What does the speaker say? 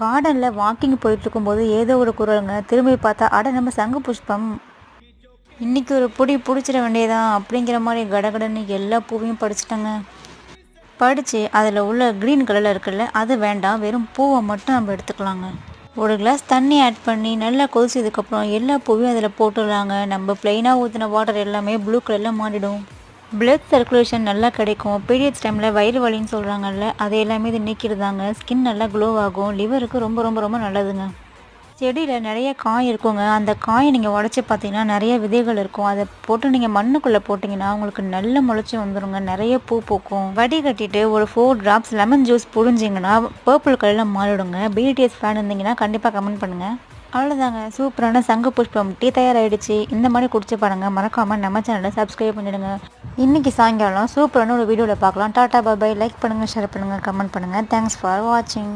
கார்டனில் வாக்கிங் போயிட்டு இருக்கும்போது ஏதோ ஒரு குரலுங்க. திரும்பி பார்த்தா அட நம்ம சங்கு புஷ்பம். இன்னைக்கு ஒரு பொடி பிடிச்சிட வேண்டியதான் அப்படிங்கிற மாதிரி கடகடன்னு எல்லா பூவையும் படிச்சிட்டாங்க படித்து அதில் உள்ள க்ரீன் கலரில் இருக்குல்ல அது வேண்டாம். வெறும் பூவை மட்டும் நம்ம எடுத்துக்கலாங்க. ஒரு கிளாஸ் தண்ணி ஆட் பண்ணி நல்லா கொதிச்சதுக்கப்புறம் எல்லா பூவையும் அதில் போட்டுடலாங்க. நம்ம ப்ளெயினாக ஊற்றின வாட்டர் எல்லாமே ப்ளூ கலரில் மாறிடும். பிளட் சர்க்குலேஷன் நல்லா கிடைக்கும். பீரியட்ஸ் டைமில் வயிறு வலின்னு சொல்கிறாங்கல்ல அது எல்லாமே இது நீக்கிடுதாங்க. ஸ்கின் நல்லா க்ளோ ஆகும். லிவருக்கு ரொம்ப ரொம்ப ரொம்ப நல்லதுங்க. செடியில் நிறைய காய் இருக்குங்க. அந்த காயை நீங்கள் உடச்சி பார்த்தீங்கன்னா நிறைய விதைகள் இருக்கும். அதை போட்டு நீங்கள் மண்ணுக்குள்ளே போட்டிங்கன்னா உங்களுக்கு நல்ல முளைச்சி வந்துடுங்க நிறைய பூ பூக்கும். வடி கட்டிட்டு ஒரு ஃபோர் ட்ராப்ஸ் லெமன் ஜூஸ் புழிஞ்சிங்கன்னா பர்பிள் கலரில் மாறிடுங்க. பிடிஎஸ் ஃபேன் இருந்தீங்கன்னா கண்டிப்பாக கமெண்ட் பண்ணுங்கள் அவ்வளோதாங்க சூப்பரான சங்கு புஷ்பம். டீ தயாராகிடுச்சு இந்த மாதிரி குடிச்சு பாருங்க. மறக்காமல் நம்ம சேனலை சப்ஸ்கிரைப் பண்ணிடுங்க. இன்றைக்கி சாயங்காலம் சூப்பரான ஒரு வீடியோவில் பார்க்கலாம். டாட்டா பாபாய் லைக் பண்ணுங்கள் ஷேர் பண்ணுங்கள் கமெண்ட் பண்ணுங்கள் தேங்க்ஸ் ஃபார் வாட்சிங்